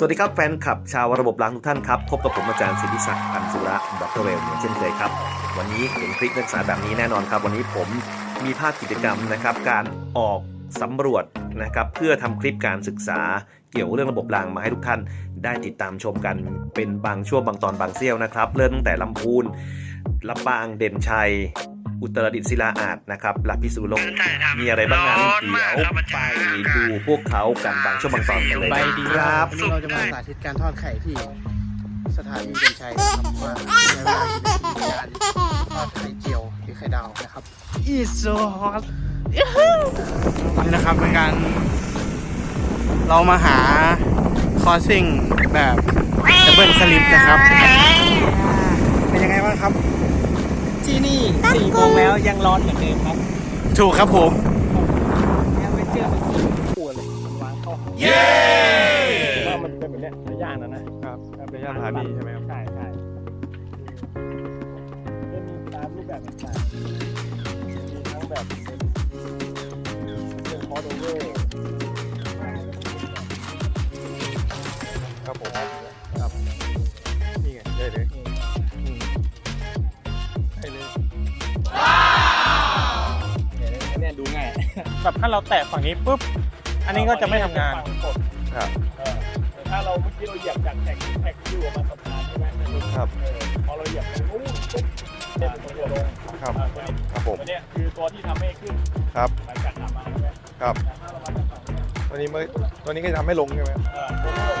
สวัสดีครับแฟนคลับชาวระบบรางทุกท่านครับ พบกับผมอาจารย์สิทธิศักดิ์อันสุระดรเรลเหมือนเช่นเคยครับ วันนี้เห็นคลิปนักศึกษาแบบนี้แน่นอนครับ วันนี้ผมมีภาพกิจกรรมนะครับ การออกสำรวจนะครับเพื่อทำคลิปการศึกษาเกี่ยวกับเรื่องระบบรางมาให้ทุกท่านได้ติดตามชมกันเป็นบางช่วงบางตอนบางเสี้ยวนะครับ เริ่มตั้งแต่ลำพูนลำปางเด่นชัย อุตรดิตถ์ศิลาอาจนะครับและพิษณุโลกมีอะไรบ้างนั้นเดี๋ยวไปดูพวกเขากันบางช่วงบางตอนกันเลยไปนะดีครับวันนี้เราจะมาสาธิตการทอดไข่ที่สถานีเดินชัยนะครับว่าในเวลากี่นาทีในการทอดไข่เจียวหรือไข่ดาวนะครับอีโซฮอตนี่นะครับเป็นการ เรามาหาคอร์ซิ่งแบบดับเบิลสลิปนะครับ เป็นยังไงบ้างครับ ที่นี่สี่โมงแล้วยังร้อนเหมือนเดิมครับ ถูกครับผมยังไม่เจอมันกินปวดเลยมันวางเข้าเย้ว่ามันเป็นแบบเนี้ยในย่านนะนะครับเป็นย่านผาหมีใช่ไหมครับ ใช่ใช่จะมีตามรูปแบบต่างๆมีทั้งแบบเป็นเรื่องคอร์ดเวอร์ แบบถ้าเราแตะฝั่งนี้ปุ๊บ อันนี้ก็จะไม่ทำงาน ฝั่กดครับ เออแต่ถ้าเราเมื่อกี้เราเหยียบจากแท็กแท็กที่อยู่กับมันสะพานใช่ไหมครับ เออพอเราเหยียบตรงนู้นปุ๊บเนี่ยเป็นตัวลงครับ อ่าตัวนี้ครับผม ตัวเนี้ยคือตัวที่ทำให้ขึ้นครับ หลังจากทำมาใช่ไหมครับ แต่ถ้าเราวัดจากฝั่งเนี้ยตัวนี้ไม่ตัวนี้ก็จะทำให้ลงใช่ไหม เออตัวนี้คือ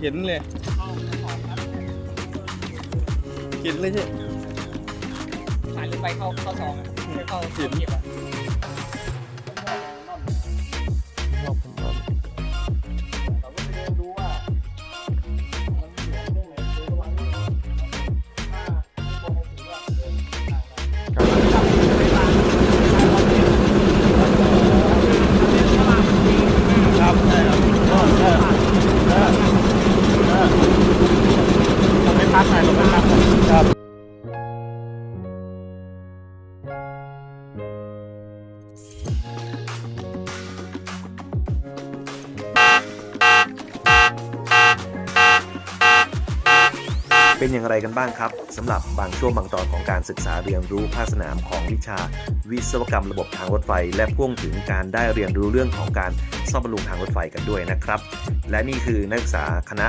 เห็นเลยเข้าสองครับเห็นเลยใช่สายหรือไปเข้าเข้าสองอะไม่เข้าเก็บอะ พักหนผมไม่พักครับเป็นอย่างไรกันบ้างครับสำหรับบางช่วงบางตอนของการศึกษาเรียนรู้ภาคสนามของวิชา วิศวกรรมระบบทางรถไฟ และพ่วงถึงการได้เรียนรู้เรื่องของการซ่อมบำรุงทางรถไฟกันด้วยนะครับ และนี่คือนักศึกษาคณะ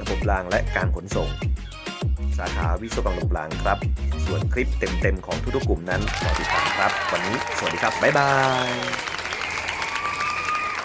ระบบรางและการขนส่ง สาขาวิศวกรรมระบบรางครับ ส่วนคลิปเต็มๆของทุกๆกลุ่มนั้นรอติดตามครับ วันนี้สวัสดีครับ บ๊ายบาย